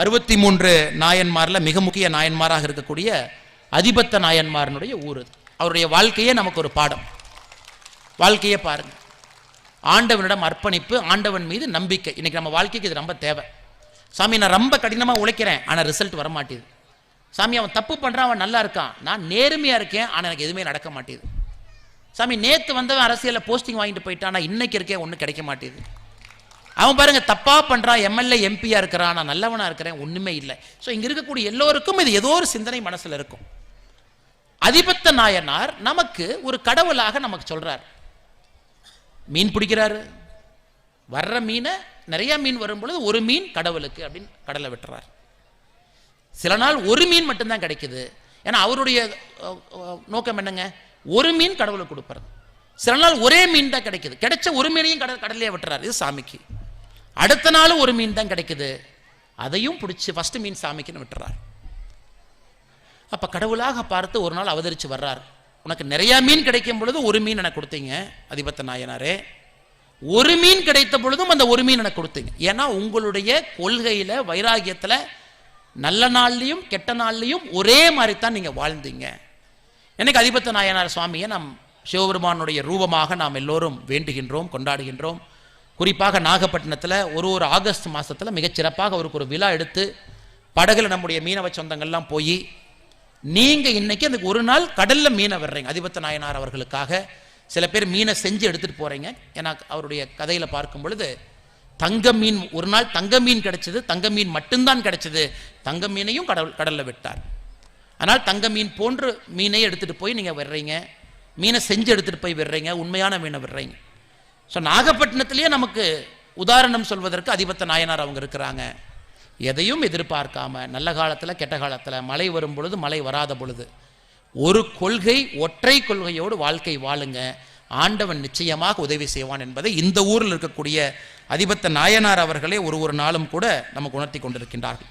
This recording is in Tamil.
அறுபத்தி மூன்று நாயன்மாரில் மிக முக்கிய நாயன்மாராக இருக்கக்கூடிய அதிபத்த நாயன்மாரனுடைய ஊர் அது. அவருடைய வாழ்க்கையே நமக்கு ஒரு பாடம். வாழ்க்கையே பாருங்கள் ஆண்டவனிடம் அர்ப்பணிப்பு ஆண்டவன் மீது நம்பிக்கை. இன்றைக்கி நம்ம வாழ்க்கைக்கு இது ரொம்ப தேவை. சாமி நான் ரொம்ப கடினமாக உழைக்கிறேன் ஆனால் ரிசல்ட் வர மாட்டேது சாமி அவன் தப்பு பண்ணுறான் அவன் நல்லா இருக்கான். நான் நேர்மையாக இருக்கேன் ஆனால் எனக்கு எதுவுமே நடக்க மாட்டேது. சாமி நேற்று வந்தவன் அரசியலில் போஸ்டிங் வாங்கிட்டு போயிட்டான் ஆனால் இன்றைக்கி இருக்கேன் ஒன்றும் கிடைக்க மாட்டேது. அவன் பாருங்க தப்பா பண்றான் எம்எல்ஏ எம்பியா இருக்கிறான் நான் நல்லவனா இருக்கிறேன் ஒண்ணுமே இல்லை. ஸோ இங்க இருக்கக்கூடிய எல்லோருக்கும் இது ஏதோ ஒரு சிந்தனை மனசுல இருக்கும். அதிபத்த நாயனார் நமக்கு ஒரு கடவுளாக நமக்கு சொல்றார். மீன் பிடிக்கிறாரு. வர்ற மீனை நிறைய மீன் வரும் பொழுது ஒரு மீன் கடவுளுக்கு அப்படின்னு கடலை விட்டுறார். சில நாள் ஒரு மீன் மட்டும்தான் கிடைக்குது. ஏன்னா அவருடைய நோக்கம் என்னங்க? ஒரு மீன் கடவுளுக்கு கொடுப்பறது. சில நாள் ஒரே மீன் தான் கிடைக்குது. கிடைச்ச ஒரு மீனையும் கடல் கடலையே விட்டுறாரு. இது சாமிக்கு. அடுத்த நாள் ஒரு மீன் தான் கிடைக்குது. அதையும் பிடிச்சி ஃபர்ஸ்ட் மீன் சாமிக்குன்னு விட்டுறார். அப்போ கடவுளாக பார்த்து ஒரு நாள் அவதரித்து வர்றார். உனக்கு நிறையா மீன் கிடைக்கும் பொழுது ஒரு மீன் எனக்கு கொடுத்தீங்க அதிபத்த நாயனாரே. ஒரு மீன் கிடைத்த பொழுதும் அந்த ஒரு மீன் எனக்கு கொடுத்தீங்க. ஏன்னா உங்களுடைய கொள்கையில் வைராகியத்தில் நல்ல நாள்லையும் கெட்ட நாள்லையும் ஒரே மாதிரி தான் நீங்கள் வாழ்ந்தீங்க. எனக்கு அதிபத்த நாயனார் சுவாமியை நாம் சிவபெருமானுடைய ரூபமாக நாம் எல்லோரும் வேண்டுகின்றோம் கொண்டாடுகின்றோம். குறிப்பாக நாகப்பட்டினத்தில் ஒரு ஒரு ஆகஸ்ட் மாதத்தில் மிகச்சிறப்பாக அவருக்கு ஒரு விழா எடுத்து படகுல நம்முடைய மீனவ சொந்தங்கள்லாம் போய் நீங்கள் இன்றைக்கி அதுக்கு ஒரு நாள் கடலில் மீனை விடுறீங்க. அதிபத்த நாயனார் அவர்களுக்காக சில பேர் மீனை செஞ்சு எடுத்துகிட்டு போகிறீங்க ஏன்னா அவருடைய கதையில் பார்க்கும் பொழுது தங்க மீன் ஒரு நாள் தங்க மீன் கிடைச்சது தங்க மீன் மட்டும்தான் கிடைச்சது. தங்க மீனையும் கடல் கடலில் விட்டார். ஆனால் தங்க மீன் போன்ற மீனை எடுத்துகிட்டு போய் நீங்கள் விடுறீங்க. மீனை செஞ்சு எடுத்துகிட்டு போய் விடுறீங்க. உண்மையான மீனை விடுறீங்க. ஸோ நாகப்பட்டினத்திலேயே நமக்கு உதாரணம் சொல்வதற்கு அதிபத்த நாயனார் அவங்க இருக்கிறாங்க. எதையும் எதிர்பார்க்காம நல்ல காலத்தில் கெட்ட காலத்தில் மழை வரும் பொழுது மழை வராத பொழுது ஒரு கொள்கை ஒற்றை கொள்கையோடு வாழ்க்கை வாழுங்க. ஆண்டவன் நிச்சயமாக உதவி செய்வான் என்பதை இந்த ஊரில் இருக்கக்கூடிய அதிபத்த நாயனார் அவர்களே ஒரு ஒரு நாளும் கூட நமக்கு உணர்த்தி கொண்டிருக்கின்றார்கள்.